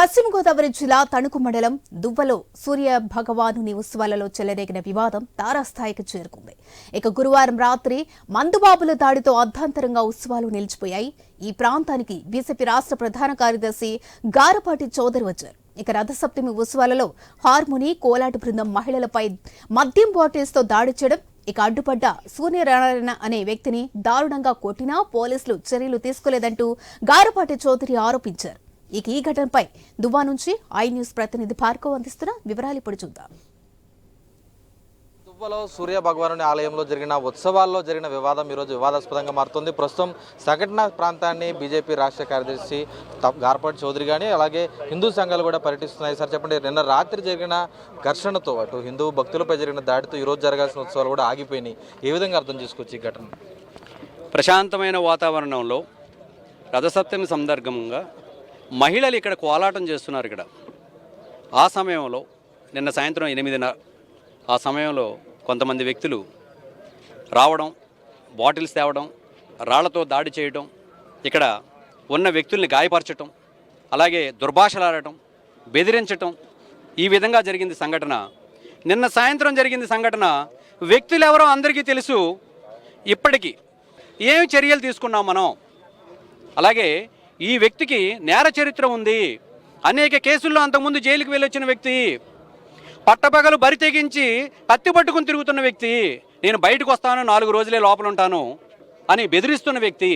పశ్చిమ గోదావరి జిల్లా తణుకు మండలం దువ్వలో సూర్య భగవానుని ఉత్సవాలలో చెలరేగిన వివాదం తారాస్థాయికి చేరుకుంది. ఇక గురువారం రాత్రి మందుబాబుల దాడితో అర్ధాంతరంగా ఉత్సవాలు నిలిచిపోయాయి. ఈ ప్రాంతానికి బీజేపీ రాష్ట్ర ప్రధాన కార్యదర్శి గారపాటి చౌదరి వచ్చారు. ఇక రథసప్తమి ఉత్సవాలలో హార్మోని కోలాట బృందం మహిళలపై మద్యం బాటిల్స్తో దాడి చేయడం ఇక అడ్డుపడ్డ సూర్యనారాయణ అనే వ్యక్తిని దారుణంగా కొట్టినా పోలీసులు చర్యలు తీసుకోలేదంటూ గారపాటి చౌదరి ఆరోపించారు. ఇక ఈ ఘటనపై దువ్వా నుంచి ఐ న్యూస్ ప్రతినిధి భార్గవ్ అందిస్తున్న వివరాలు ఇప్పుడు చూద్దాం. దువ్వలో సూర్య భగవానుని ఆలయంలో జరిగిన ఉత్సవాల్లో జరిగిన వివాదం ఈరోజు వివాదాస్పదంగా మారుతుంది. ప్రస్తుతం సంఘటన ప్రాంతాన్ని బీజేపీ రాష్ట్ర కార్యదర్శి గార్పాటి చౌదరి కానీ అలాగే హిందూ సంఘాలు కూడా పర్యటిస్తున్నాయి. సార్ చెప్పండి నిన్న రాత్రి జరిగిన ఘర్షణతో అటు హిందూ భక్తులపై జరిగిన దాడితో ఈరోజు జరగాల్సిన ఉత్సవాలు కూడా ఆగిపోయినాయి. ఏ విధంగా అర్థం చేసుకోవచ్చు ఈ ఘటన? ప్రశాంతమైన వాతావరణంలో రథసప్తమి సందర్భంగా మహిళలు ఇక్కడ కోలాటం చేస్తున్నారు ఇక్కడ. ఆ సమయంలో నిన్న సాయంత్రం ఎనిమిదిన్నర ఆ సమయంలో కొంతమంది వ్యక్తులు రావడం బాటిల్స్ తేవడం రాళ్ళతో దాడి చేయడం ఇక్కడ ఉన్న వ్యక్తుల్ని గాయపరచటం అలాగే దుర్భాషలాడటం బెదిరించటం ఈ విధంగా జరిగింది సంఘటన. నిన్న సాయంత్రం జరిగింది సంఘటన. వ్యక్తులు ఎవరో అందరికీ తెలుసు. ఇప్పటికీ ఏమి చర్యలు తీసుకున్నాం మనం? అలాగే ఈ వ్యక్తికి నేర చరిత్ర ఉంది. అనేక కేసుల్లో అంతకుముందు జైలుకి వెళ్ళొచ్చిన వ్యక్తి పట్టపగలు బరి తెగించి కత్తి పట్టుకుని తిరుగుతున్న వ్యక్తి నేను బయటకు వస్తాను నాలుగు రోజులే లోపల ఉంటాను అని బెదిరిస్తున్న వ్యక్తి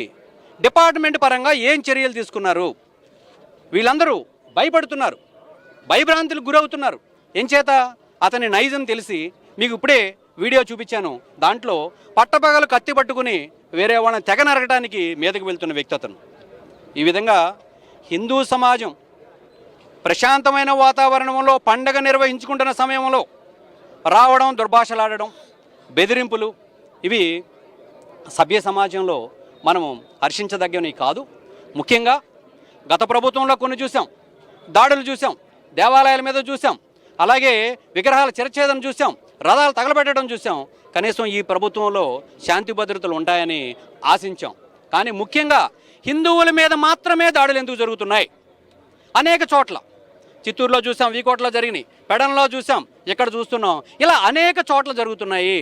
డిపార్ట్మెంట్ పరంగా ఏం చర్యలు తీసుకున్నారు? వీళ్ళందరూ భయపడుతున్నారు భయభ్రాంతులకు గురవుతున్నారు. ఎంచేత అతని నైజం తెలిసి మీకు ఇప్పుడే వీడియో చూపించాను. దాంట్లో పట్టపగలు కత్తి పట్టుకుని వేరే వాళ్ళని తెగ నరగడానికి మీదకు వెళ్తున్న వ్యక్తి అతను. ఈ విధంగా హిందూ సమాజం ప్రశాంతమైన వాతావరణంలో పండగ నిర్వహించుకుంటున్న సమయంలో రావడం దుర్భాషలాడడం బెదిరింపులు ఇవి సభ్య సమాజంలో మనము హర్షించదగ్గవి కాదు. ముఖ్యంగా గత ప్రభుత్వంలో కొన్ని చూసాం దాడులు చూసాం దేవాలయాల మీద చూసాం అలాగే విగ్రహాల చిరచ్ఛేదం చూసాం రథాలు తగలబెట్టడం చూసాం కనీసం ఈ ప్రభుత్వంలో శాంతి భద్రతలు ఉంటాయని ఆశించాం. కానీ ముఖ్యంగా హిందువుల మీద మాత్రమే దాడులు ఎందుకు జరుగుతున్నాయి? అనేక చోట్ల. చిత్తూరులో చూసాం వీకోట్లో జరిగినాయి. పెడంలో చూసాం ఇక్కడ చూస్తున్నాం. ఇలా అనేక చోట్ల జరుగుతున్నాయి.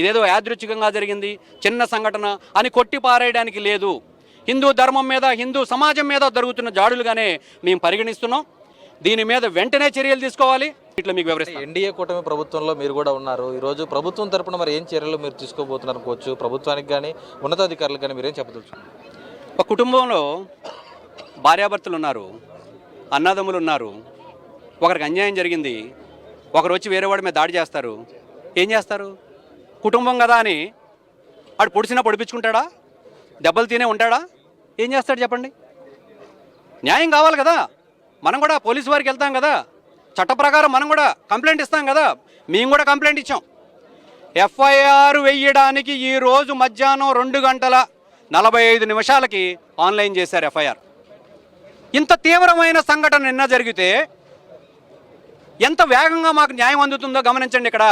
ఇదేదో యాదృచ్ఛికంగా జరిగింది చిన్న సంఘటన అని కొట్టి పారేయడానికి లేదు. హిందూ ధర్మం మీద హిందూ సమాజం మీద జరుగుతున్న జాడులుగానే మేము పరిగణిస్తున్నాం. దీని మీద వెంటనే చర్యలు తీసుకోవాలి. ఇట్లా మీకు వివరిస్తాను. ఎన్డీఏ కూటమి ప్రభుత్వంలో మీరు కూడా ఉన్నారు. ఈరోజు ప్రభుత్వం తరపున మరి ఏం చర్యలు మీరు తీసుకోబోతున్నారు అనుకోవచ్చు? ప్రభుత్వానికి కానీ ఉన్నతాధికారులకు కానీ మీరేం చెప్పదలుచుకున్నారు? ఒక కుటుంబంలో భార్యాభర్తలు ఉన్నారు అన్నదమ్ములు ఉన్నారు ఒకరికి అన్యాయం జరిగింది ఒకరు వచ్చి వేరే వాడి మీద దాడి చేస్తారు. ఏం చేస్తారు? కుటుంబం కదా అని వాడు పొడిచినా పొడిపించుకుంటాడా? దెబ్బలు తినే ఉంటాడా? ఏం చేస్తాడు చెప్పండి? న్యాయం కావాలి కదా. మనం కూడా పోలీసు వారికి వెళ్తాం కదా. చట్ట ప్రకారం మనం కూడా కంప్లైంట్ ఇస్తాం కదా. మేము కూడా కంప్లైంట్ ఇచ్చాం. ఎఫ్ఐఆర్ వెయ్యడానికి ఈరోజు మధ్యాహ్నం రెండు గంటల నలభై ఐదు నిమిషాలకి ఆన్లైన్ చేశారు ఎఫ్ఐఆర్. ఇంత తీవ్రమైన సంఘటన నిన్న జరిగితే ఎంత వేగంగా మాకు న్యాయం అందుతుందో గమనించండి ఇక్కడ.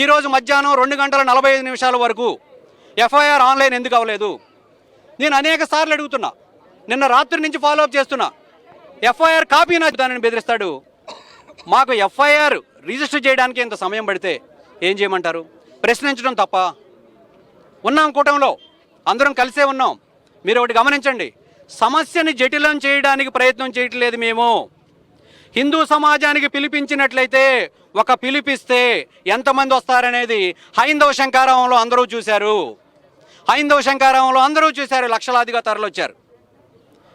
ఈరోజు మధ్యాహ్నం రెండు గంటల నలభై ఐదు నిమిషాల వరకు ఎఫ్ఐఆర్ ఆన్లైన్ ఎందుకు అవ్వలేదు? నేను అనేక సార్లు అడుగుతున్నా. నిన్న రాత్రి నుంచి ఫాలోఅప్ చేస్తున్నా. ఎఫ్ఐఆర్ కాపీ దానిని బెదిరిస్తాడు. మాకు ఎఫ్ఐఆర్ రిజిస్టర్ చేయడానికి ఇంత సమయం పడితే ఏం చేయమంటారు? ప్రశ్నించడం తప్ప. ఉన్నాం కూటంలో అందరం కలిసే ఉన్నాం. మీరు ఒకటి గమనించండి. సమస్యని జటిలం చేయడానికి ప్రయత్నం చేయట్లేదు మేము. హిందూ సమాజానికి పిలిపించినట్లయితే ఒక పిలిపిస్తే ఎంతమంది వస్తారనేది హైందవ శంకారావంలో అందరూ చూశారు. హైందవ శంకారావంలో అందరూ చూశారు. లక్షలాదిగా తరలొచ్చారు.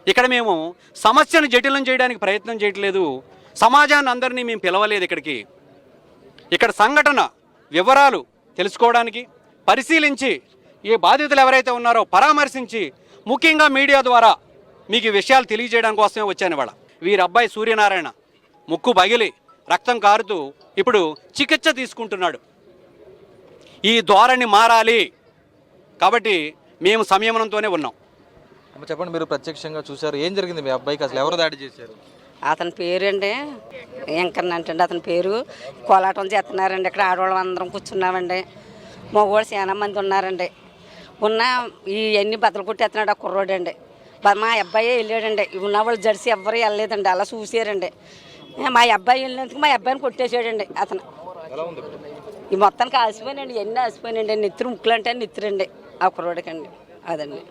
ఇక్కడ మేము సమస్యను జటిలం చేయడానికి ప్రయత్నం చేయట్లేదు. సమాజాన్ని అందరినీ మేము పిలవలేదు ఇక్కడికి. ఇక్కడ సంఘటన వివరాలు తెలుసుకోవడానికి పరిశీలించి ఈ బాధితులు ఎవరైతే ఉన్నారో పరామర్శించి ముఖ్యంగా మీడియా ద్వారా మీకు ఈ విషయాలు తెలియజేయడం కోసమే వచ్చాను ఇవాళ. వీరి అబ్బాయి సూర్యనారాయణ ముక్కు పగిలి రక్తం కారుతూ ఇప్పుడు చికిత్స తీసుకుంటున్నాడు. ఈ ధోరణి మారాలి కాబట్టి మేము సంయమనంతోనే ఉన్నాం. చెప్పండి మీరు ప్రత్యక్షంగా చూశారు. ఏం జరిగింది మీ అబ్బాయికి? అసలు ఎవరు దాడి చేశారు? అతని పేరండి వెంకన్న అంటే అతని పేరు కోలాటం చేస్తున్నారండి. ఇక్కడ ఆడవాళ్ళం అందరం కూర్చున్నామండి. మగవాళ్ళు చాలా మంది ఉన్నారండి. ఉన్న ఇవన్నీ బతలు బద్దలు కొట్టేస్తున్నాడు ఆ కుర్రోడండి. మా అబ్బాయి వెళ్ళాడండి. ఉన్న వాళ్ళు జెర్సీ ఎవ్వరు వెళ్ళలేదండి. అలా చూసారండి మా అబ్బాయి వెళ్ళినందుకు మా అబ్బాయిని కొట్టేసాడండి అతను. ఈ మొత్తానికి ఆసిపోయినండి ఎన్ని ఆసిపోయినండి నెత్తురు ముక్కులు అంటే నెత్తురండి ఆ కుర్రోడికండి. అదండి.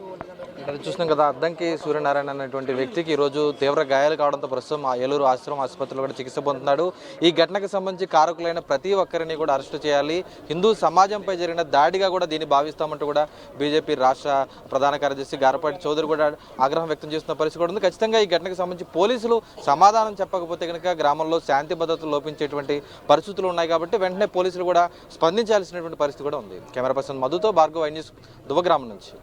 ఇక్కడ చూసినాం కదా అద్దంకి సూర్యనారాయణ అనేటువంటి వ్యక్తికి ఈరోజు తీవ్ర గాయాలు కావడంతో ప్రస్తుతం ఆ ఏలూరు ఆశ్రమం ఆసుపత్రిలో కూడా చికిత్స పొందుతున్నాడు. ఈ ఘటనకు సంబంధించి కారకులైన ప్రతి ఒక్కరిని కూడా అరెస్టు చేయాలి. హిందూ సమాజంపై జరిగిన దాడిగా కూడా దీన్ని భావిస్తామంటూ కూడా బీజేపీ రాష్ట్ర ప్రధాన కార్యదర్శి గారపాటి చౌదరి కూడా ఆగ్రహం వ్యక్తం చేస్తున్న పరిస్థితి కూడా ఉంది. ఖచ్చితంగా ఈ ఘటనకు సంబంధించి పోలీసులు సమాధానం చెప్పకపోతే కనుక గ్రామంలో శాంతి భద్రతలు లోపించేటువంటి పరిస్థితులు ఉన్నాయి కాబట్టి వెంటనే పోలీసులు కూడా స్పందించాల్సినటువంటి పరిస్థితి కూడా ఉంది. కెమెరా పర్సన్ మధుతో భార్గవ ఐ న్యూస్ నుంచి.